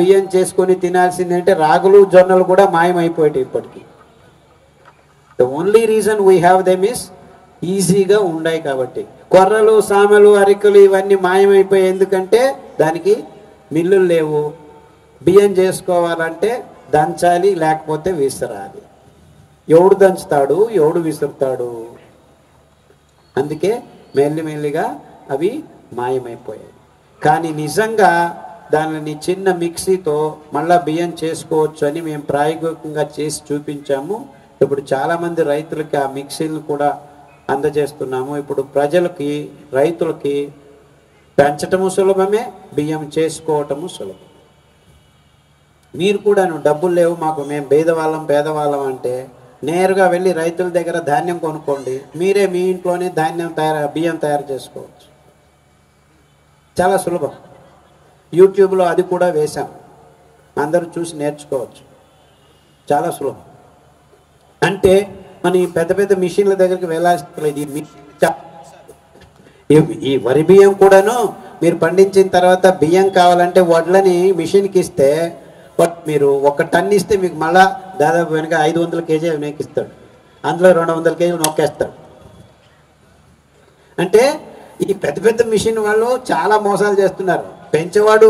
బియ్యం చేసుకొని తినాల్సిందంటే రాగులు జొన్నలు కూడా మాయమైపోయాయి ఇప్పటికీ. The only reason we have them is ఈజీగా ఉన్నాయి కాబట్టి. కొర్రలు సామెలు అరికలు ఇవన్నీ మాయమైపోయాయి ఎందుకంటే దానికి మిల్లులు లేవు. బియ్యం చేసుకోవాలంటే దంచాలి లేకపోతే విసరాలి. ఎవడు దంచుతాడు? ఎవడు విసురుతాడు? అందుకే మెల్లిమెల్లిగా అవి మాయమైపోయాయి. కానీ నిజంగా దానిని చిన్న మిక్సీతో మళ్ళా బియ్యం చేసుకోవచ్చు అని మేము ప్రాయోగికంగా చేసి చూపించాము. ఇప్పుడు చాలామంది రైతులకి ఆ మిక్సీలను కూడా అందజేస్తున్నాము. ఇప్పుడు ప్రజలకి రైతులకి పెంచటము సులభమే బియ్యం చేసుకోవటము సులభం. మీరు కూడా డబ్బులు లేవు మాకు మేము పేదవాళ్ళం పేదవాళ్ళం అంటే నేరుగా వెళ్ళి రైతుల దగ్గర ధాన్యం కొనుక్కోండి. మీరే మీ ఇంట్లోనే ధాన్యం తయారు బియ్యం తయారు చేసుకోవచ్చు. చాలా సులభం. యూట్యూబ్లో అది కూడా వేశాం. అందరూ చూసి నేర్చుకోవచ్చు. చాలా సులభం. అంటే మన ఈ పెద్ద పెద్ద మిషన్ల దగ్గరికి వెళ్ళాల్సిన ఈ మిషన్ ఈ- ఈ వరి బియ్యం కూడాను మీరు పండించిన తర్వాత బియ్యం కావాలంటే వడ్లని మిషన్కి ఇస్తే బట్ మీరు ఒక టన్ ఇస్తే మీకు మళ్ళా దాదాపు వెనక ఐదు వందల కేజీ వెనక్కి ఇస్తాడు. అందులో రెండు వందల కేజీలు నొక్కేస్తాడు. అంటే ఈ పెద్ద పెద్ద మిషన్ వాళ్ళు చాలా మోసాలు చేస్తున్నారు. పెంచేవాడు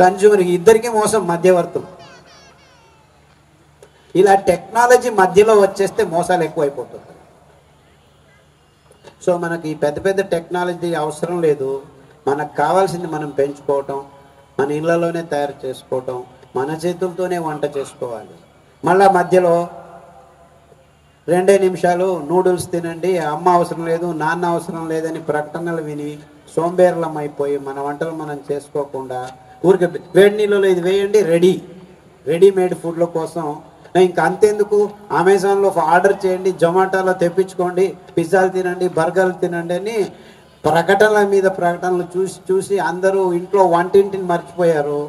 కన్జ్యూమర్ ఇద్దరికి మోసం మధ్యవర్తులు. ఇలా టెక్నాలజీ మధ్యలో వచ్చేస్తే మోసాలు ఎక్కువైపోతుంది. సో మనకి ఈ పెద్ద పెద్ద టెక్నాలజీ అవసరం లేదు. మనకు కావాల్సింది మనం పెంచుకోవటం మన ఇళ్ళలోనే తయారు చేసుకోవటం మన చేతులతోనే వంట చేసుకోవాలి. మళ్ళా మధ్యలో రెండే నిమిషాలు నూడిల్స్ తినండి అమ్మ అవసరం లేదు నాన్న అవసరం లేదని ప్రకటనలు విని సోంబేర్లం అయిపోయి మన వంటలు మనం చేసుకోకుండా ఊరికి వేడి నీళ్ళలో ఇది వేయండి రెడీ. రెడీమేడ్ ఫుడ్ల కోసం. ఇంకా అంతెందుకు? అమెజాన్లో ఆర్డర్ చేయండి జొమాటోలో తెప్పించుకోండి పిజ్జాలు తినండి బర్గర్లు తినండి అని ప్రకటనల మీద ప్రకటనలు చూసి చూసి అందరూ ఇంట్లో వంటింటిని మర్చిపోయారు.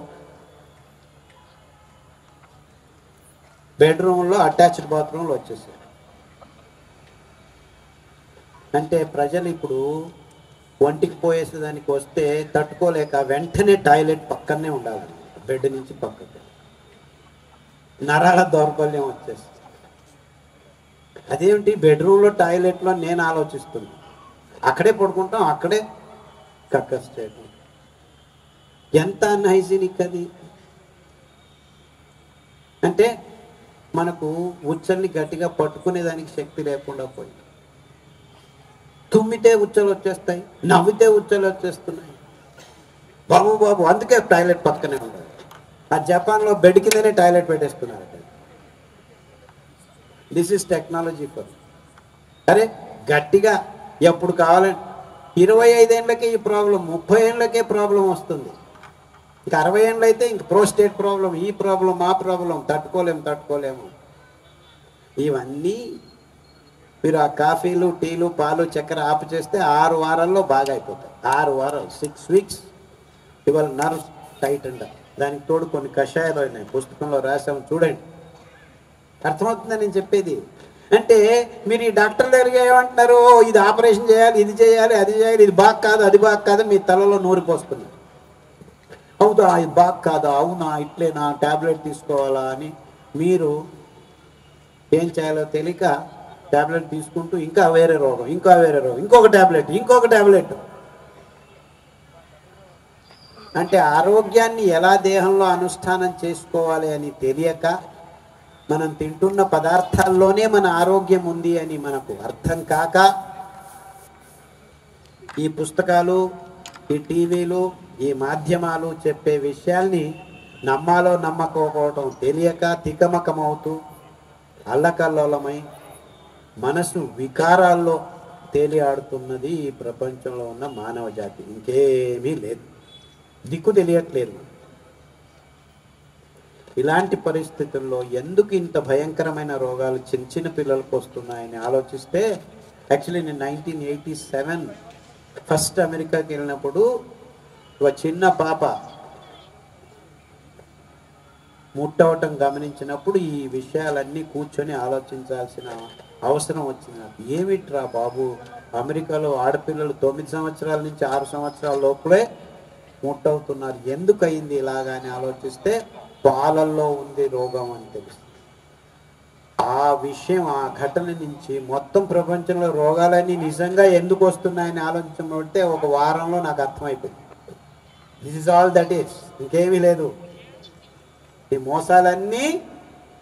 బెడ్రూమ్లో అటాచ్డ్ బాత్రూమ్లో వచ్చేసారు. అంటే ప్రజలు ఇప్పుడు ఒంటికి పోయేసేదానికి వస్తే తట్టుకోలేక వెంటనే టాయిలెట్ పక్కనే ఉండాలి. బెడ్ నుంచి పక్కకి. నరాల దౌర్బల్యం వచ్చేస్తుంది. అదేమిటి బెడ్రూమ్లో టాయిలెట్లో నేను ఆలోచిస్తున్నాను అక్కడే పడుకుంటాం అక్కడే కక్కస్ చేయటం ఎంత అన్హైజీనిక్ అది? అంటే మనకు ఉచ్చల్ని గట్టిగా పట్టుకునేదానికి శక్తి లేకుండా పోయింది. తుమ్మితే ఉచ్చలు వచ్చేస్తాయి నవ్వితే ఉచ్చలు వచ్చేస్తున్నాయి. బాబు బాబు అందుకే టాయిలెట్ పక్కనే ఉండదు ఆ జపాన్లో బెడ్ కిందనే టాయిలెట్ పెట్టేస్తున్నారు దిస్ ఇస్ టెక్నాలజీ ఫర్ అరే గట్టిగా ఎప్పుడు కావాలంటే ఇరవై ఐదేళ్ళకే ఈ ప్రాబ్లం ముప్పై ఏళ్ళకే ప్రాబ్లం వస్తుంది. ఇంకా అరవై ఏళ్ళు అయితే ఇంక ప్రోస్టేట్ ప్రాబ్లం ఈ ప్రాబ్లం ఆ ప్రాబ్లం తట్టుకోలేము తట్టుకోలేము. ఇవన్నీ మీరు ఆ కాఫీలు టీలు పాలు చక్కెర ఆపు చేస్తే ఆరు వారాల్లో బాగా అయిపోతాయి ఆరు వారాలు సిక్స్ వీక్స్ ఇవాళ నర్వ్స్ టైట్ అంట దానికి తోడు కొన్ని కషాయాలు ఉన్నాయి పుస్తకంలో రాసాము చూడండి. అర్థమవుతుందని నేను చెప్పేది? అంటే మీరు ఈ డాక్టర్ దగ్గరికి ఏమంటున్నారు? ఇది ఆపరేషన్ చేయాలి ఇది చేయాలి అది చేయాలి ఇది బాగా కాదు అది బాగా కాదు మీ తలలో నూరిపోస్తుంది అవుదా ఇది బాగా కాదా? అవునా? ఇట్లేనా? ట్యాబ్లెట్ తీసుకోవాలా అని మీరు ఏం చేయాలో తెలియక ట్యాబ్లెట్ తీసుకుంటూ ఇంకా వేరే రోగం ఇంకా వేరే రోగం ఇంకొక ట్యాబ్లెట్ ఇంకొక ట్యాబ్లెట్ అంటే ఆరోగ్యాన్ని ఎలా దేహంలో అనుష్ఠానం చేసుకోవాలి అని తెలియక మనం తింటున్న పదార్థాల్లోనే మన ఆరోగ్యం ఉంది అని మనకు అర్థం కాక ఈ పుస్తకాలు ఈ టీవీలు ఈ మాధ్యమాలు చెప్పే విషయాల్ని నమ్మాలో నమ్మకపోవటం తెలియక తికమకమవుతూ అల్లకల్లోలమై మనసు వికారాల్లో తేలియాడుతున్నది ఈ ప్రపంచంలో ఉన్న మానవ జాతి. ఇంకేమీ లేదు. దిక్కు తెలియట్లేదు. ఇలాంటి పరిస్థితుల్లో ఎందుకు ఇంత భయంకరమైన రోగాలు చిన్న చిన్న పిల్లలకు వస్తున్నాయని ఆలోచిస్తే యాక్చువల్లీ నేను నైన్టీన్ ఎయిటీ సెవెన్ ఫస్ట్ అమెరికాకి వెళ్ళినప్పుడు ఒక చిన్న పాప ముట్టవటం గమనించినప్పుడు ఈ విషయాలన్నీ కూర్చొని ఆలోచించాల్సిన అవసరం వచ్చింది. నాకు ఏమిట్రా బాబు? అమెరికాలో ఆడపిల్లలు తొమ్మిది సంవత్సరాల నుంచి ఆరు సంవత్సరాల లోపలే ముట్టవుతున్నారు. ఎందుకు అయింది ఇలాగా అని ఆలోచిస్తే పాలల్లో ఉంది రోగం అని తెలుస్తుంది. ఆ విషయం ఆ ఘటన నుంచి మొత్తం ప్రపంచంలో రోగాలన్నీ నిజంగా ఎందుకు వస్తున్నాయని ఆలోచించబట్టే ఒక వారంలో నాకు అర్థమైపోయింది. This is all that is ఇంకేమీ లేదు. ఈ మోసాలన్నీ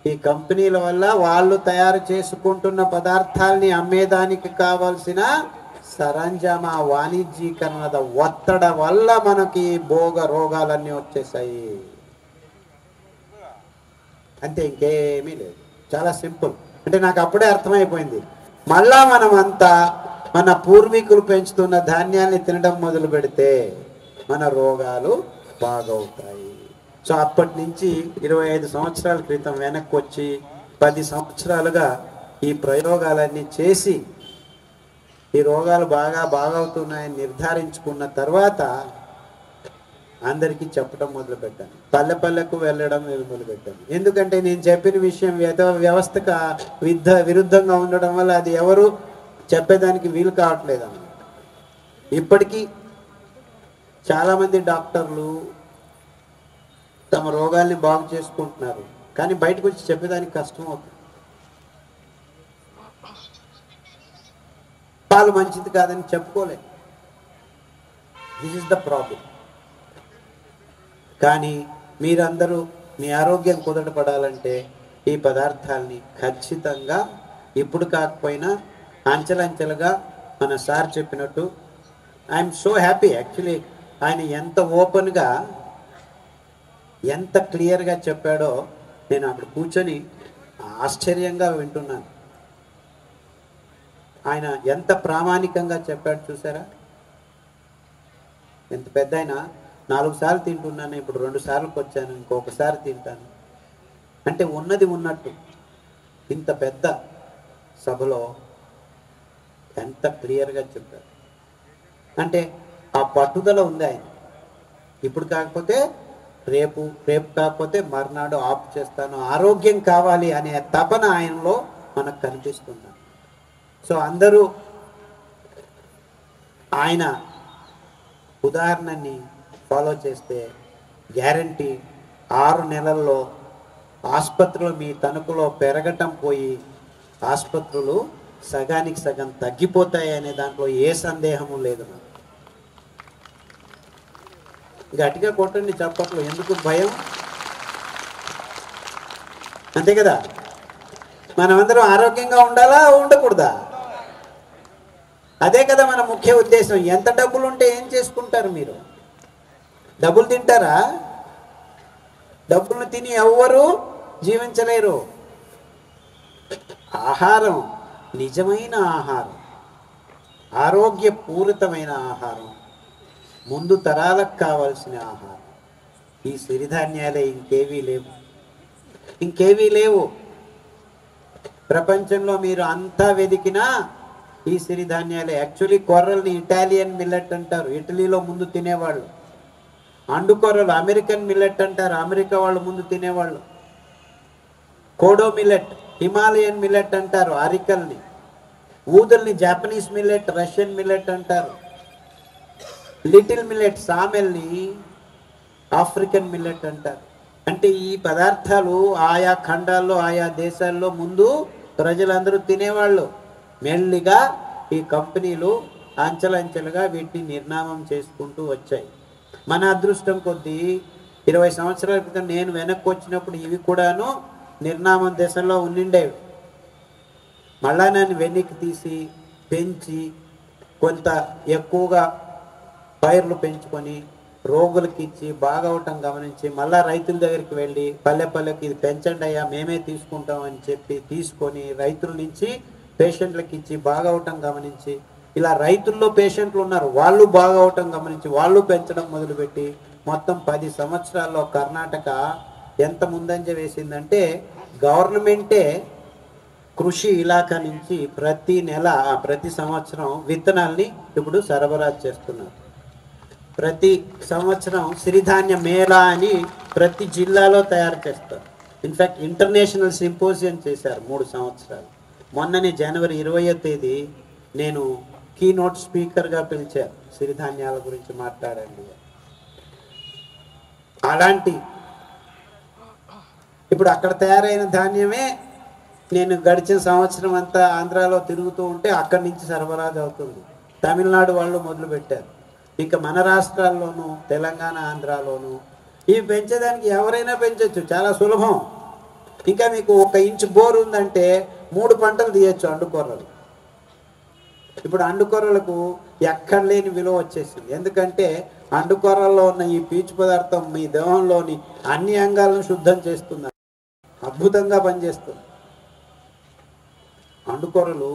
ఈ కంపెనీల వల్ల వాళ్ళు తయారు చేసుకుంటున్న పదార్థాల్ని అమ్మేదానికి కావాల్సిన సరంజామా వాణిజ్యీకరణದ ఒత్తడ వల్ల మనకి భోగ రోగాలన్నీ వచ్చేసాయి. అంతే ఇంకేమీ లేదు. చాలా సింపుల్. అంటే నాకు అప్పుడే అర్థమైపోయింది. మళ్ళా మనం అంతా మన పూర్వీకులు పెంచుతున్న ధాన్యాన్ని తినడం మొదలు పెడితే మన రోగాలు బాగవుతాయి. సో అప్పటి నుంచి ఇరవై ఐదు సంవత్సరాల క్రితం వెనక్కి వచ్చి పది సంవత్సరాలుగా ఈ ప్రయోగాలన్నీ చేసి ఈ రోగాలు బాగా బాగవుతున్నాయని నిర్ధారించుకున్న తర్వాత అందరికీ చెప్పడం మొదలుపెట్టాను. పల్లె పల్లెకు వెళ్ళడం మొదలుపెట్టాను ఎందుకంటే నేను చెప్పిన విషయం వ్యత వ్యవస్థకు విద్ధ విరుద్ధంగా ఉండడం వల్ల అది ఎవరు చెప్పేదానికి వీలు కావట్లేదు అన్నమాట. ఇప్పటికీ చాలామంది డాక్టర్లు తమ రోగాల్ని బాగు చేసుకుంటున్నారు. కానీ బయటకు వచ్చి చెప్పేదానికి కష్టం అవుతుంది. పాలు మంచిది కాదని చెప్పుకోలే. దిస్ ఇస్ ద ప్రాబ్లం కానీ మీరందరూ మీ ఆరోగ్యం కుదటపడాలంటే ఈ పదార్థాల్ని ఖచ్చితంగా ఇప్పుడు కాకపోయినా అంచెలంచెలుగా మన సార్ చెప్పినట్టు ఐఎమ్ సో హ్యాపీ యాక్చువల్లీ ఆయన ఎంత ఓపెన్గా ఎంత క్లియర్గా చెప్పాడో నేను అక్కడ కూర్చొని ఆశ్చర్యంగా వింటున్నాను. ఆయన ఎంత ప్రామాణికంగా చెప్పాడు చూసారా? ఎంత పెద్ద ఆయన నాలుగు సార్లు తింటున్నాను ఇప్పుడు రెండు సార్లకు వచ్చాను ఇంకొకసారి తింటాను. అంటే ఉన్నది ఉన్నట్టు. ఇంత పెద్ద సభలో ఎంత క్లియర్గా చెప్పారు అంటే ఆ పట్టుదల ఉంది ఆయన. ఇప్పుడు కాకపోతే రేపు రేపు కాకపోతే మర్నాడు ఆఫ్ చేస్తాను. ఆరోగ్యం కావాలి అనే తపన ఆయనలో మనకు కనిపిస్తుంది. సో అందరూ ఆయన ఉదాహరణని ఫాలో చేస్తే గ్యారంటీ ఆరు నెలల్లో ఆసుపత్రిలో మీ తణుకులో పెరగటం పోయి ఆసుపత్రులు సగానికి సగం తగ్గిపోతాయి అనే దాంట్లో ఏ సందేహము లేదు నాకు. గట్టిగా కొట్టండి చప్పట్లు. ఎందుకు భయం? అంతే కదా? మనమందరం ఆరోగ్యంగా ఉండాలా? ఉండకూడదా? అదే కదా మన ముఖ్య ఉద్దేశం. ఎంత డబ్బులు ఉంటే ఏం చేసుకుంటారు మీరు? డబ్బులు తింటారా? డబ్బులు తిని ఎవ్వరు జీవించలేరు. ఆహారం నిజమైన ఆహారం. ఆరోగ్యపూరితమైన ఆహారం. ముందు తరాలకు కావాల్సిన ఆహారం. ఈ సిరిధాన్యాలే ఇంకేవీ లేవు. ఇంకేవీ లేవు. ప్రపంచంలో మీరు అంతా వెతికినా ఈ సిరిధాన్యాలే. యాక్చువల్లీ కొర్రల్ని ఇటాలియన్ మిల్లెట్ అంటారు. ఇటలీలో ముందు తినేవాళ్ళు. అండుకొర్రలు అమెరికన్ మిల్లెట్ అంటారు. అమెరికా వాళ్ళు ముందు తినేవాళ్ళు. కోడో మిల్లెట్ హిమాలయన్ మిల్లెట్ అంటారు అరికల్ని. ఊదల్ని జాపనీస్ మిల్లెట్ రష్యన్ మిల్లెట్ అంటారు. లిటిల్ మిల్లెట్ సామెల్ని ఆఫ్రికన్ మిల్లెట్ అంటారు. అంటే ఈ పదార్థాలు ఆయా ఖండాల్లో ఆయా దేశాల్లో ముందు ప్రజలందరూ తినేవాళ్ళు. మెల్లిగా ఈ కంపెనీలు అంచెలంచెలుగా వీటిని నిర్నామం చేసుకుంటూ వచ్చాయి. మన అదృష్టం కొద్దీ ఇరవై సంవత్సరాల క్రితం నేను వెనక్కి వచ్చినప్పుడు ఇవి కూడాను నిర్నామం దశలో ఉండిండేవి. మళ్ళా నన్ను వెనక్కి తీసి పెంచి కొంత ఎక్కువగా పైర్లు పెంచుకొని రోగులకి ఇచ్చి బాగవటం గమనించి మళ్ళా రైతుల దగ్గరికి వెళ్ళి పల్లె పల్లెకి ఇది పెంచండి అయ్యా మేమే తీసుకుంటాం అని చెప్పి తీసుకొని రైతుల నుంచి పేషెంట్లకి ఇచ్చి బాగవటం గమనించి ఇలా రైతుల్లో పేషెంట్లు ఉన్నారు. వాళ్ళు బాగవటం గమనించి వాళ్ళు పెంచడం మొదలుపెట్టి మొత్తం పది సంవత్సరాల్లో కర్ణాటక ఎంత ముందంజ వేసిందంటే గవర్నమెంటే కృషి ఇలాకా నుంచి ప్రతి నెల ప్రతి సంవత్సరం విత్తనాల్ని ఇప్పుడు సరఫరా చేస్తున్నారు. ప్రతి సంవత్సరం సిరిధాన్య మేళా అని ప్రతి జిల్లాలో తయారు చేస్తారు. ఇన్ఫ్యాక్ట్ ఇంటర్నేషనల్ సింపోజియం చేశారు మూడు సంవత్సరాలు. మొన్ననే జనవరి ఇరవయో తేదీ నేను కీ నోట్ స్పీకర్గా పిలిచారు. సిరిధాన్యాల గురించి మాట్లాడండి అలాంటి ఇప్పుడు అక్కడ తయారైన ధాన్యమే నేను గడిచిన సంవత్సరం అంతా ఆంధ్రాలో తిరుగుతూ ఉంటే అక్కడి నుంచి సరఫరాజు అవుతుంది తమిళనాడు వాళ్ళు మొదలుపెట్టారు. ఇంకా మన రాష్ట్రాల్లోనూ తెలంగాణ ఆంధ్రాలోనూ ఇవి పెంచేదానికి ఎవరైనా పెంచవచ్చు చాలా సులభం. ఇంకా మీకు ఒక ఇంచు బోర్ ఉందంటే మూడు పంటలు తీయచ్చు అండుకొర్రలు ఇప్పుడు అండుకొర్రలకు ఎక్కడ లేని విలువ వచ్చేసింది. ఎందుకంటే అండుకొర్రల్లో ఉన్న ఈ పీచు పదార్థం మీ దేహంలోని అన్ని అంగాలను శుద్ధం చేస్తుంది. అద్భుతంగా పనిచేస్తుంది. అండుకొర్రలు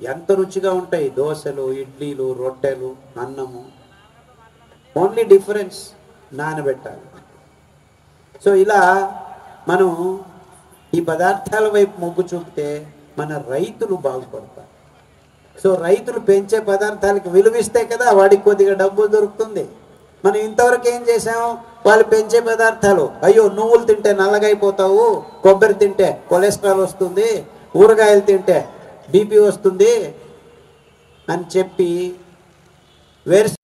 ఎంత రుచిగా ఉంటాయి? దోశలు ఇడ్లీలు రొట్టెలు అన్నము. ఓన్లీ డిఫరెన్స్ నానబెట్టాలి. సో ఇలా మనం ఈ పదార్థాల వైపు మొగ్గు చూపితే మన రైతులు బాగుపడతారు. సో రైతులు పెంచే పదార్థాలకు విలువిస్తే కదా వాడికి కొద్దిగా డబ్బు దొరుకుతుంది. మనం ఇంతవరకు ఏం చేసాము వాళ్ళు పెంచే పదార్థాలు. అయ్యో నువ్వులు తింటే నల్లగైపోతావు కొబ్బరి తింటే కొలెస్ట్రాల్ వస్తుంది ఊరగాయలు తింటే బీపీ వస్తుంది అని చెప్పి వేరుశెనగ